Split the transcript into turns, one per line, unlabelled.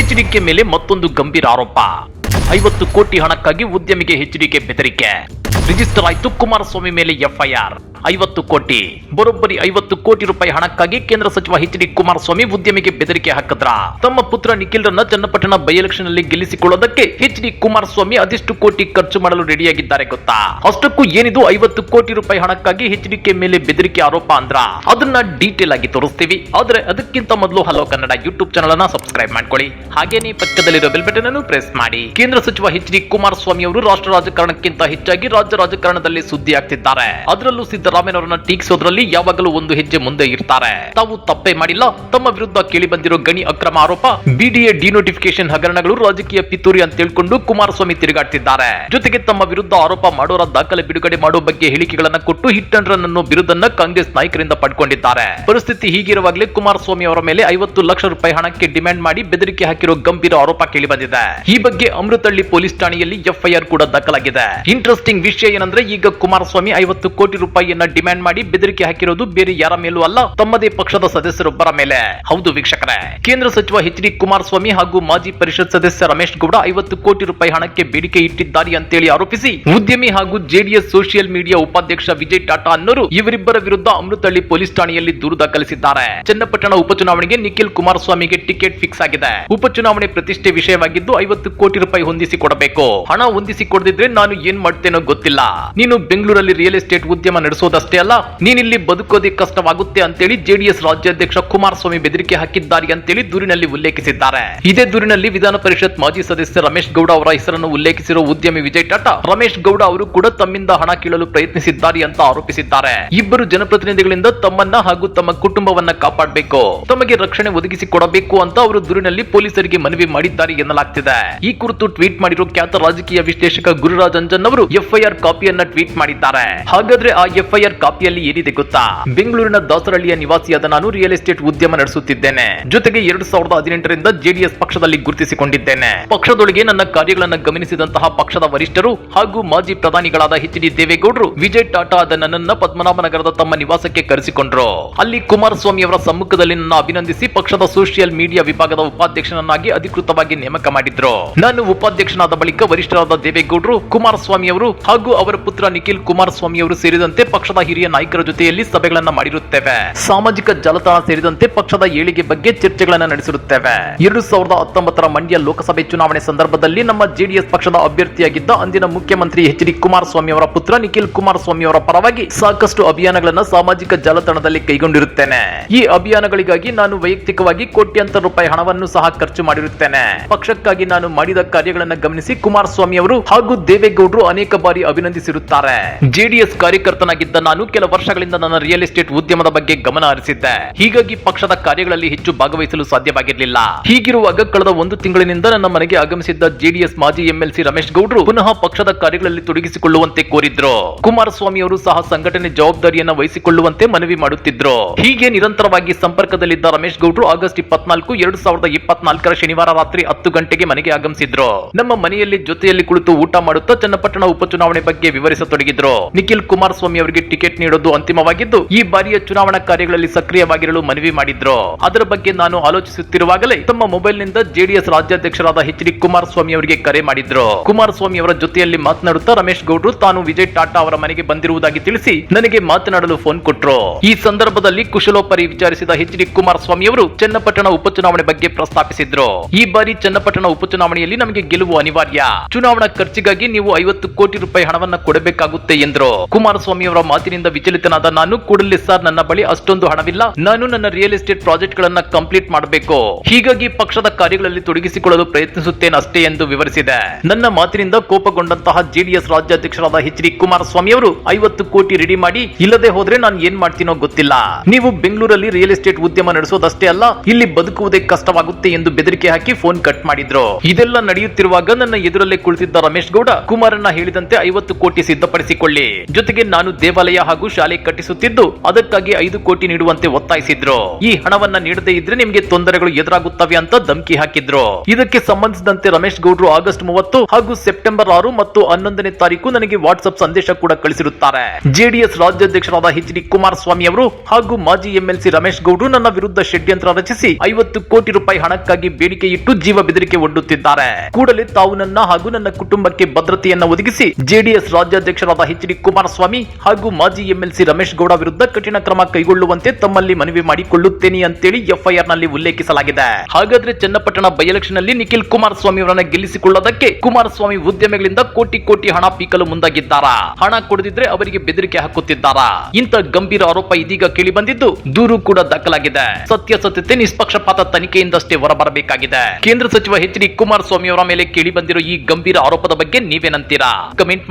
HDK ಮೇಲೆ ಮತ್ತೊಂದು ಗಂಭೀರ ಆರೋಪ. ಐವತ್ತು ಕೋಟಿ ಹಣಕ್ಕಾಗಿ ಉದ್ಯಮಿಗೆ ಎಚ್ಡಿಕೆ ಬೆದರಿಕೆ. ರಿಜಿಸ್ಟರ್ ಆಯ್ತು ಕುಮಾರಸ್ವಾಮಿ ಮೇಲೆ ಎಫ್ಐಆರ್. ಐವತ್ತು ಕೋಟಿ. ಬರೋಬ್ಬರಿ ಐವತ್ತು ಕೋಟಿ ರೂಪಾಯಿ ಹಣಕ್ಕಾಗಿ ಕೇಂದ್ರ ಸಚಿವ ಎಚ್ ಡಿ ಕುಮಾರಸ್ವಾಮಿ ಉದ್ಯಮಿಗೆ ಬೆದರಿಕೆ ಹಾಕಿದ್ರ. ತಮ್ಮ ಪುತ್ರ ನಿಖಿಲ್ ರನ್ನ ಚನ್ನಪಟ್ಟಣ ಬೈ ಎಲೆಕ್ಷನ್ ಅಲ್ಲಿ ಗೆಲ್ಲಿಸಿಕೊಳ್ಳೋದಕ್ಕೆ ಎಚ್ ಡಿ ಕುಮಾರಸ್ವಾಮಿ ಅದೆಷ್ಟು ಕೋಟಿ ಖರ್ಚು ಮಾಡಲು ರೆಡಿಯಾಗಿದ್ದಾರೆ ಗೊತ್ತಾ? ಅಷ್ಟಕ್ಕೂ ಏನಿದು ಐವತ್ತು ಕೋಟಿ ರೂಪಾಯಿ ಹಣಕ್ಕಾಗಿ ಎಚ್ ಡಿ ಕೆ ಮೇಲೆ ಬೆದರಿಕೆ ಆರೋಪ ಅಂದ್ರ? ಅದನ್ನ ಡೀಟೇಲ್ ಆಗಿ ತೋರಿಸ್ತೀವಿ. ಆದ್ರೆ ಅದಕ್ಕಿಂತ ಮೊದಲು ಹಲೋ ಕನ್ನಡ ಯೂಟ್ಯೂಬ್ ಚಾನಲ್ ಅನ್ನ ಸಬ್ಸ್ಕ್ರೈಬ್ ಮಾಡ್ಕೊಳ್ಳಿ. ಹಾಗೇನೇ ಪಕ್ಕದಲ್ಲಿರೋ ಬೆಲ್ ಬಟನ್ ಅನ್ನು ಪ್ರೆಸ್ ಮಾಡಿ. ಕೇಂದ್ರ ಸಚಿವ ಎಚ್ ಡಿ ಕುಮಾರಸ್ವಾಮಿ ಅವರು ರಾಷ್ಟ್ರ ರಾಜಕಾರಣಕ್ಕಿಂತ ಹೆಚ್ಚಾಗಿ ರಾಜ್ಯ ರಾಜಕಾರಣದಲ್ಲಿ ಸುದ್ದಿ ಆಗ್ತಿದ್ದಾರೆ ಅದರಲ್ಲೂ ಸಿದ್ದರಾಮಯ್ಯನವರನ್ನ ಟೀಕಿಸೋದ್ರಲ್ಲಿ ಯಾವಾಗಲೂ ಒಂದು ಹೆಜ್ಜೆ ಮುಂದೆ ಇರ್ತಾರೆ. ತಾವು ತಪ್ಪೇ ಮಾಡಿಲ್ಲ, ತಮ್ಮ ವಿರುದ್ಧ ಕೇಳಿ ಬಂದಿರೋ ಗಣಿ ಅಕ್ರಮ ಆರೋಪ ಬಿಡಿಎ ಡಿನೋಟಿಫಿಕೇಶನ್ ಹಗರಣಗಳು ರಾಜಕೀಯ ಪಿತೂರಿ ಅಂತ ತಿಳ್ಕೊಂಡು ಕುಮಾರಸ್ವಾಮಿ ತಿರುಗಾಡ್ತಿದ್ದಾರೆ. ಜೊತೆಗೆ ತಮ್ಮ ವಿರುದ್ಧ ಆರೋಪ ಮಾಡೋರ ದಾಖಲೆ ಬಿಡುಗಡೆ ಮಾಡೋ ಬಗ್ಗೆ ಹೇಳಿಕೆಗಳನ್ನ ಕೊಟ್ಟು ಹಿಟ್ ಅಂಡ್ ರನ್ ಅನ್ನೋ ಬಿರುದನ್ನ ಕಾಂಗ್ರೆಸ್ ನಾಯಕರಿಂದ ಪಡ್ಕೊಂಡಿದ್ದಾರೆ. ಪರಿಸ್ಥಿತಿ ಹೀಗಿರುವಾಗಲೇ ಕುಮಾರಸ್ವಾಮಿ ಅವರ ಮೇಲೆ ಐವತ್ತು ಲಕ್ಷ ರೂಪಾಯಿ ಹಣಕ್ಕೆ ಡಿಮ್ಯಾಂಡ್ ಮಾಡಿ ಬೆದರಿಕೆ ಹಾಕಿರೋ ಗಂಭೀರ ಆರೋಪ ಕೇಳಿ ಬಂದಿದೆ. ಈ ಬಗ್ಗೆ ಅಮೃತಹಳ್ಳಿ ಪೊಲೀಸ್ ಠಾಣೆಯಲ್ಲಿ ಎಫ್ಐಆರ್ ಕೂಡ ದಾಖಲಾಗಿದೆ. ಇಂಟ್ರೆಸ್ಟಿಂಗ್ ವಿಷಯ ಏನಂದ್ರೆ, ಈಗ ಕುಮಾರಸ್ವಾಮಿ ಐವತ್ತು ಕೋಟಿ ರೂಪಾಯಿಯನ್ನ ಡಿಮ್ಯಾಂಡ್ ಮಾಡಿ ಬೆದರಿಕೆ ಹಾಕಿರೋದು ಬೇರೆ ಯಾರ ಮೇಲೂ ಅಲ್ಲ, ತಮ್ಮದೇ ಪಕ್ಷದ ಸದಸ್ಯರೊಬ್ಬರ ಮೇಲೆ. ಹೌದು ವೀಕ್ಷಕರೇ. ಕೇಂದ್ರ ಸಚಿವ ಎಚ್ ಡಿ ಕುಮಾರಸ್ವಾಮಿ ಹಾಗೂ ಮಾಜಿ ಪರಿಷತ್ ಸದಸ್ಯ ರಮೇಶ್ ಗೌಡ ಐವತ್ತು ಕೋಟಿ ರೂಪಾಯಿ ಹಣಕ್ಕೆ ಬೇಡಿಕೆ ಇಟ್ಟಿದ್ದಾರೆ ಅಂತೇಳಿ ಆರೋಪಿಸಿ, ಉದ್ಯಮಿ ಹಾಗೂ ಜೆಡಿಎಸ್ ಸೋಷಿಯಲ್ ಮೀಡಿಯಾ ಉಪಾಧ್ಯಕ್ಷ ವಿಜಯ್ ಟಾಟಾ ಅನ್ನೋರು ಇವರಿಬ್ಬರ ವಿರುದ್ಧ ಅಮೃತಹಳ್ಳಿ ಪೊಲೀಸ್ ಠಾಣೆಯಲ್ಲಿ ದೂರು ದಾಖಲಿಸಿದ್ದಾರೆ. ಚನ್ನಪಟ್ಟಣ ಉಪಚುನಾವಣೆಗೆ ನಿಖಿಲ್ ಕುಮಾರಸ್ವಾಮಿಗೆ ಟಿಕೆಟ್ ಫಿಕ್ಸ್ ಆಗಿದೆ. ಉಪಚುನಾವಣೆ ಪ್ರತಿಷ್ಠೆ ವಿಷಯವಾಗಿದ್ದು ಐವತ್ತು ಕೋಟಿ ರೂಪಾಯಿ ಹೊಂದಿಸಿ ಕೊಡಬೇಕು ಹಣ ಹೊಂದಿಸಿ ಕೊಡದಿದ್ರೆ ನಾನು ಏನ್ ಮಾಡ್ತೇನೋ ಗೊತ್ತಿಲ್ಲ. ನೀನು ಬೆಂಗಳೂರಲ್ಲಿ ರಿಯಲ್ ಎಸ್ಟೇಟ್ ಉದ್ಯಮ ನಡೆಸೋದಷ್ಟೇ ಅಲ್ಲ, ನೀನಿಲ್ಲಿ ಬದುಕೋದೇ ಕಷ್ಟವಾಗುತ್ತೆ ಅಂತೇಳಿ ಜೆಡಿಎಸ್ ರಾಜ್ಯಾಧ್ಯಕ್ಷ ಕುಮಾರಸ್ವಾಮಿ ಬೆದರಿಕೆ ಹಾಕಿದ್ದಾರೆ ಅಂತೇಳಿ ದೂರಿನಲ್ಲಿ ಉಲ್ಲೇಖಿಸಿದ್ದಾರೆ. ಇದೇ ದೂರಿನಲ್ಲಿ ವಿಧಾನ ಪರಿಷತ್ ಮಾಜಿ ಸದಸ್ಯ ರಮೇಶ್ ಗೌಡ ಅವರ ಹೆಸರನ್ನು ಉಲ್ಲೇಖಿಸಿರುವ ಉದ್ಯಮಿ ವಿಜಯ್ ಟಾಟಾ, ರಮೇಶ್ ಗೌಡ ಅವರು ಕೂಡ ತಮ್ಮಿಂದ ಹಣ ಕೀಳಲು ಪ್ರಯತ್ನಿಸಿದ್ದಾರೆ ಅಂತ ಆರೋಪಿಸಿದ್ದಾರೆ. ಇಬ್ಬರು ಜನಪ್ರತಿನಿಧಿಗಳಿಂದ ತಮ್ಮನ್ನ ಹಾಗೂ ತಮ್ಮ ಕುಟುಂಬವನ್ನ ಕಾಪಾಡಬೇಕು, ತಮಗೆ ರಕ್ಷಣೆ ಒದಗಿಸಿ ಕೊಡಬೇಕು ಅಂತ ಅವರು ದೂರಿನಲ್ಲಿ ಪೊಲೀಸರಿಗೆ ಮನವಿ ಮಾಡಿದ್ದಾರೆ ಎನ್ನಲಾಗ್ತಿದೆ. ಈ ಕುರಿತು ಟ್ವೀಟ್ ಮಾಡಿರುವ ಖ್ಯಾತ ರಾಜಕೀಯ ವಿಶ್ಲೇಷಕ ಗುರುರಾಜ್ ಅಂಜನ್ ಅವರು ಎಫ್ಐಆರ್ ಕಾಪಿಯನ್ನ ಟ್ವೀಟ್ ಮಾಡಿದ್ದಾರೆ. ಹಾಗಾದ್ರೆ ಆ ಎಫ್ಐಆರ್ ಕಾಪಿಯಲ್ಲಿ ಏನಿದೆ ಗೊತ್ತಾ? ಬೆಂಗಳೂರಿನ ದಾಸರಹಳ್ಳಿಯ ನಿವಾಸಿಯಾದ ನಾನು ರಿಯಲ್ ಎಸ್ಟೇಟ್ ಉದ್ಯಮ ನಡೆಸುತ್ತಿದ್ದೇನೆ. ಜೊತೆಗೆ ಎರಡು ಸಾವಿರದ ಹದಿನೆಂಟರಿಂದ ಜೆಡಿಎಸ್ ಪಕ್ಷದಲ್ಲಿ ಗುರುತಿಸಿಕೊಂಡಿದ್ದೇನೆ. ಪಕ್ಷದೊಳಗೆ ನನ್ನ ಕಾರ್ಯಗಳನ್ನು ಗಮನಿಸಿದಂತಹ ಪಕ್ಷದ ವರಿಷ್ಠರು ಹಾಗೂ ಮಾಜಿ ಪ್ರಧಾನಿಗಳಾದ ಎಚ್ ಡಿ ದೇವೇಗೌಡರು ವಿಜಯ್ ಟಾಟಾ ಆದ ನನ್ನನ್ನ ಪದ್ಮನಾಭನಗರದ ತಮ್ಮ ನಿವಾಸಕ್ಕೆ ಕರೆಸಿಕೊಂಡ್ರು. ಅಲ್ಲಿ ಕುಮಾರಸ್ವಾಮಿ ಅವರ ಸಮ್ಮುಖದಲ್ಲಿ ನನ್ನ ಅಭಿನಂದಿಸಿ ಪಕ್ಷದ ಸೋಷಿಯಲ್ ಮೀಡಿಯಾ ವಿಭಾಗದ ಉಪಾಧ್ಯಕ್ಷನನ್ನಾಗಿ ಅಧಿಕೃತವಾಗಿ ನೇಮಕ ಮಾಡಿದ್ರು. ನಾನು ಉಪಾಧ್ಯಕ್ಷನಾದ ಬಳಿಕ ವರಿಷ್ಠರಾದ ದೇವೇಗೌಡರು, ಕುಮಾರಸ್ವಾಮಿ ಅವರು ಹಾಗೂ ಅವರ ಪುತ್ರ ನಿಖಿಲ್ ಕುಮಾರಸ್ವಾಮಿ ಅವರು ಸೇರಿದಂತೆ ಪಕ್ಷದ ಹಿರಿಯ ನಾಯಕರ ಜೊತೆಯಲ್ಲಿ ಸಭೆಗಳನ್ನ ಮಾಡಿರುತ್ತೇವೆ. ಸಾಮಾಜಿಕ ಜಾಲತಾಣ ಸೇರಿದಂತೆ ಪಕ್ಷದ ಏಳಿಗೆ ಬಗ್ಗೆ ಚರ್ಚೆಗಳನ್ನ ನಡೆಸಿರುತ್ತೇವೆ. ಎರಡು ಸಾವಿರದ ಹತ್ತೊಂಬತ್ತರ ಮಂಡ್ಯ ಲೋಕಸಭೆ ಚುನಾವಣೆ ಸಂದರ್ಭದಲ್ಲಿ ನಮ್ಮ ಜೆಡಿಎಸ್ ಪಕ್ಷದ ಅಭ್ಯರ್ಥಿಯಾಗಿದ್ದ ಅಂದಿನ ಮುಖ್ಯಮಂತ್ರಿ ಎಚ್ ಡಿ ಕುಮಾರಸ್ವಾಮಿ ಅವರ ಪುತ್ರ ನಿಖಿಲ್ ಕುಮಾರಸ್ವಾಮಿ ಅವರ ಪರವಾಗಿ ಸಾಕಷ್ಟು ಅಭಿಯಾನಗಳನ್ನ ಸಾಮಾಜಿಕ ಜಾಲತಾಣದಲ್ಲಿ ಕೈಗೊಂಡಿರುತ್ತೇನೆ. ಈ ಅಭಿಯಾನಗಳಿಗಾಗಿ ನಾನು ವೈಯಕ್ತಿಕವಾಗಿ ಕೋಟ್ಯಂತರ ರೂಪಾಯಿ ಹಣವನ್ನು ಸಹ ಖರ್ಚು ಮಾಡಿರುತ್ತೇನೆ. ಪಕ್ಷಕ್ಕಾಗಿ ನಾನು ಮಾಡಿದ ಕಾರ್ಯಗಳನ್ನ ಗಮನಿಸಿ ಕುಮಾರಸ್ವಾಮಿ ಅವರು ಹಾಗೂ ದೇವೇಗೌಡರು ಅನೇಕ ಬಾರಿ ಅಭಿನಂದಿಸಿರುತ್ತಾರೆ. ಜೆಡಿಎಸ್ ಕಾರ್ಯಕರ್ತನಾಗಿದ್ದ ನಾನು ಕೆಲ ವರ್ಷಗಳಿಂದ ನನ್ನ ರಿಯಲ್ ಎಸ್ಟೇಟ್ ಉದ್ಯಮದ ಬಗ್ಗೆ ಗಮನ ಹರಿಸಿದ್ದೆ. ಹೀಗಾಗಿ ಪಕ್ಷದ ಕಾರ್ಯಗಳಲ್ಲಿ ಹೆಚ್ಚು ಭಾಗವಹಿಸಲು ಸಾಧ್ಯವಾಗಿರಲಿಲ್ಲ. ಹೀಗಿರುವಾಗ ಕಳೆದ ಒಂದು ತಿಂಗಳಿನಿಂದ ನನ್ನ ಮನೆಗೆ ಆಗಮಿಸಿದ್ದ ಜೆಡಿಎಸ್ ಮಾಜಿ ಎಂಎಲ್ಸಿ ರಮೇಶ್ ಗೌಡ್ರು ಪುನಃ ಪಕ್ಷದ ಕಾರ್ಯಗಳಲ್ಲಿ ತೊಡಗಿಸಿಕೊಳ್ಳುವಂತೆ ಕೋರಿದ್ರು. ಕುಮಾರಸ್ವಾಮಿ ಅವರು ಸಹ ಸಂಘಟನೆ ಜವಾಬ್ದಾರಿಯನ್ನ ವಹಿಸಿಕೊಳ್ಳುವಂತೆ ಮನವಿ ಮಾಡುತ್ತಿದ್ರು. ಹೀಗೆ ನಿರಂತರವಾಗಿ ಸಂಪರ್ಕದಲ್ಲಿದ್ದ ರಮೇಶ್ ಗೌಡ್ರು ಆಗಸ್ಟ್ ಇಪ್ಪತ್ನಾಲ್ಕು, ಎರಡು ಸಾವಿರದ ಇಪ್ಪತ್ನಾಲ್ಕರ ಶನಿವಾರ ರಾತ್ರಿ ಹತ್ತು ಗಂಟೆಗೆ ಮನೆಗೆ ಆಗಮಿಸಿದ್ರು. ನಮ್ಮ ಮನೆಯಲ್ಲಿ ಜೊತೆಯಲ್ಲಿ ಕುಳಿತು ಊಟ ಮಾಡುತ್ತಾ ಚನ್ನಪಟ್ಟಣ ಉಪಚುನಾವಣೆ ಬಗ್ಗೆ ವಿವರಿಸತೊಡಗಿದ್ರು? ನಿಖಿಲ್ ಕುಮಾರಸ್ವಾಮಿ ಅವರಿಗೆ ಟಿಕೆಟ್ ನೀಡೋದು ಅಂತಿಮವಾಗಿದ್ದು, ಈ ಬಾರಿಯ ಚುನಾವಣಾ ಕಾರ್ಯಗಳಲ್ಲಿ ಸಕ್ರಿಯವಾಗಿರಲು ಮನವಿ ಮಾಡಿದ್ರು? ಅದರ ಬಗ್ಗೆ ನಾನು ಆಲೋಚಿಸುತ್ತಿರುವಾಗಲೇ ತಮ್ಮ ಮೊಬೈಲ್ನಿಂದ ಜೆಡಿಎಸ್ ರಾಜ್ಯಾಧ್ಯಕ್ಷರಾದ ಎಚ್ ಡಿ ಕುಮಾರಸ್ವಾಮಿ ಅವರಿಗೆ ಕರೆ ಮಾಡಿದ್ರು? ಕುಮಾರಸ್ವಾಮಿ ಅವರ ಜೊತೆಯಲ್ಲಿ ಮಾತನಾಡುತ್ತಾ ರಮೇಶ್ ಗೌಡ್ರು ತಾನು ವಿಜಯ್ ಟಾಟಾ ಅವರ ಮನೆಗೆ ಬಂದಿರುವುದಾಗಿ ತಿಳಿಸಿ ನನಗೆ ಮಾತನಾಡಲು ಫೋನ್ ಕೊಟ್ರು? ಈ ಸಂದರ್ಭದಲ್ಲಿ ಕುಶಲೋಪರಿ ವಿಚಾರಿಸಿದ ಎಚ್ ಡಿ ಕುಮಾರಸ್ವಾಮಿ ಅವರು ಚನ್ನಪಟ್ಟಣ ಉಪಚುನಾವಣೆ ಬಗ್ಗೆ ಪ್ರಸ್ತಾಪಿಸಿದ್ರು? ಈ ಬಾರಿ ಚನ್ನಪಟ್ಟಣ ಉಪಚುನಾವಣೆಯಲ್ಲಿ ನಮಗೆ ಗೆಲುವು ಅನಿವಾರ್ಯ. ಚುನಾವಣಾ ಖರ್ಚಿಗಾಗಿ ನೀವು ಐವತ್ತು ಕೋಟಿ ರೂಪಾಯಿ ಹಣವನ್ನ ಕೊಡಬೇಕಾಗುತ್ತೆ ಎಂದ್ರು. ಕುಮಾರಸ್ವಾಮಿ ಅವರ ಮಾತಿನಿಂದ ವಿಚಲಿತನಾದ ನಾನು ಕೂಡಲೇ ಸರ್, ನನ್ನ ಬಳಿ ಅಷ್ಟೊಂದು ಹಣವಿಲ್ಲ. ನಾನು ನನ್ನ ರಿಯಲ್ ಎಸ್ಟೇಟ್ ಪ್ರಾಜೆಕ್ಟ್ ಗಳನ್ನ ಕಂಪ್ಲೀಟ್ ಮಾಡಬೇಕು. ಹೀಗಾಗಿ ಪಕ್ಷದ ಕಾರ್ಯಗಳಲ್ಲಿ ತೊಡಗಿಸಿಕೊಳ್ಳಲು ಪ್ರಯತ್ನಿಸುತ್ತೇನೆ ಅಷ್ಟೇ ಎಂದು ವಿವರಿಸಿದೆ. ನನ್ನ ಮಾತಿನಿಂದ ಕೋಪಗೊಂಡಂತಹ ಜೆಡಿಎಸ್ ರಾಜ್ಯಾಧ್ಯಕ್ಷರಾದ ಎಚ್ ಡಿ ಕುಮಾರಸ್ವಾಮಿ ಅವರು ಐವತ್ತು ಕೋಟಿ ರೆಡಿ ಮಾಡಿ, ಇಲ್ಲದೆ ಹೋದ್ರೆ ನಾನು ಏನ್ ಮಾಡ್ತೀನೋ ಗೊತ್ತಿಲ್ಲ. ನೀವು ಬೆಂಗಳೂರಲ್ಲಿ ರಿಯಲ್ ಎಸ್ಟೇಟ್ ಉದ್ಯಮ ನಡೆಸೋದಷ್ಟೇ ಅಲ್ಲ, ಇಲ್ಲಿ ಬದುಕುವುದೇ ಕಷ್ಟವಾಗುತ್ತೆ ಎಂದು ಬೆದರಿಕೆ ಹಾಕಿ ಫೋನ್ ಕಟ್ ಮಾಡಿದ್ರು. ಇದೆಲ್ಲ ನಡೆಯುತ್ತಿರುವಾಗ ನನ್ನ ಎದುರಲ್ಲೇ ಕುಳಿತಿದ್ದ ರಮೇಶ್ ಗೌಡ, ಕುಮಾರಣ್ಣ ಹೇಳಿದಂತೆ ಐವತ್ತು ಐವತ್ತು ಕೋಟಿ ಸಿದ್ಧಪಡಿಸಿಕೊಳ್ಳಿ. ಜೊತೆಗೆ ನಾನು ದೇವಾಲಯ ಹಾಗೂ ಶಾಲೆ ಕಟ್ಟಿಸುತ್ತಿದ್ದು, ಅದಕ್ಕಾಗಿ ಐದು ಕೋಟಿ ನೀಡುವಂತೆ ಒತ್ತಾಯಿಸಿದ್ರು. ಈ ಹಣವನ್ನ ನೀಡದೇ ಇದ್ರೆ ನಿಮಗೆ ತೊಂದರೆಗಳು ಎದುರಾಗುತ್ತವೆ ಅಂತ ಧಮಕಿ ಹಾಕಿದ್ರು. ಇದಕ್ಕೆ ಸಂಬಂಧಿಸಿದಂತೆ ರಮೇಶ್ ಗೌಡ್ರು ಆಗಸ್ಟ್ ಮೂವತ್ತು ಹಾಗೂ ಸೆಪ್ಟೆಂಬರ್ ಆರು ಮತ್ತು ಹನ್ನೊಂದನೇ ತಾರೀಕು ನನಗೆ ವಾಟ್ಸ್ಆಪ್ ಸಂದೇಶ ಕೂಡ ಕಳಿಸಿರುತ್ತಾರೆ. ಜೆಡಿಎಸ್ ರಾಜ್ಯಾಧ್ಯಕ್ಷರಾದ ಎಚ್ ಡಿ ಕುಮಾರಸ್ವಾಮಿ ಅವರು ಹಾಗೂ ಮಾಜಿ ಎಂಎಲ್ಸಿ ರಮೇಶ್ ಗೌಡ್ರು ನನ್ನ ವಿರುದ್ಧ ಷಡ್ಯಂತ್ರ ರಚಿಸಿ ಐವತ್ತು ಕೋಟಿ ರೂಪಾಯಿ ಹಣಕ್ಕಾಗಿ ಬೇಡಿಕೆ ಇಟ್ಟು ಜೀವ ಬೆದರಿಕೆ ಒಡ್ಡುತ್ತಿದ್ದಾರೆ. ಕೂಡಲೇ ತಾವು ನನ್ನ ಹಾಗೂ ನನ್ನ ಕುಟುಂಬಕ್ಕೆ ಭದ್ರತೆಯನ್ನ ಒದಗಿಸಿ ಜೆಡಿಎಸ್ ರಾಜ್ಯಾಧ್ಯಕ್ಷರಾದ ಎಚ್ ಡಿ ಕುಮಾರಸ್ವಾಮಿ ಹಾಗೂ ಮಾಜಿ ಎಂಎಲ್ಸಿ ರಮೇಶ್ ಗೌಡ ವಿರುದ್ಧ ಕಠಿಣ ಕ್ರಮ ಕೈಗೊಳ್ಳುವಂತೆ ತಮ್ಮಲ್ಲಿ ಮನವಿ ಮಾಡಿಕೊಳ್ಳುತ್ತೇನೆ ಅಂತೇಳಿ ಎಫ್ಐಆರ್ನಲ್ಲಿ ಉಲ್ಲೇಖಿಸಲಾಗಿದೆ. ಹಾಗಾದ್ರೆ ಚನ್ನಪಟ್ಟಣ ಬೈ ಎಲೆಕ್ಷನ್ನಲ್ಲಿ ನಿಖಿಲ್ ಕುಮಾರಸ್ವಾಮಿ ಅವರನ್ನ ಗೆಲ್ಲಿಸಿಕೊಳ್ಳೋದಕ್ಕೆ ಕುಮಾರಸ್ವಾಮಿ ಉದ್ಯಮಿಗಳಿಂದ ಕೋಟಿ ಕೋಟಿ ಹಣ ಪೀಕಲು ಮುಂದಾಗಿದ್ದಾರಾ? ಹಣ ಕೊಡದಿದ್ರೆ ಅವರಿಗೆ ಬೆದರಿಕೆ ಹಾಕುತ್ತಿದ್ದಾರೆ? ಇಂಥ ಗಂಭೀರ ಆರೋಪ ಇದೀಗ ಕೇಳಿ ಬಂದಿದ್ದು ದೂರು ಕೂಡ ದಾಖಲಾಗಿದೆ. ಸತ್ಯಾಸತ್ಯತೆ ನಿಷ್ಪಕ್ಷಪಾತ ತನಿಖೆಯಿಂದಷ್ಟೇ ಹೊರಬರಬೇಕಾಗಿದೆ. ಕೇಂದ್ರ ಸಚಿವ ಎಚ್ ಡಿ ಕುಮಾರಸ್ವಾಮಿ ಅವರ ಮೇಲೆ ಕೇಳಿ ಬಂದಿರೋ ಈ ಗಂಭೀರ ಆರೋಪದ ಬಗ್ಗೆ ನೀವೇನಂತೀರಾ? ಕಮೆಂಟ್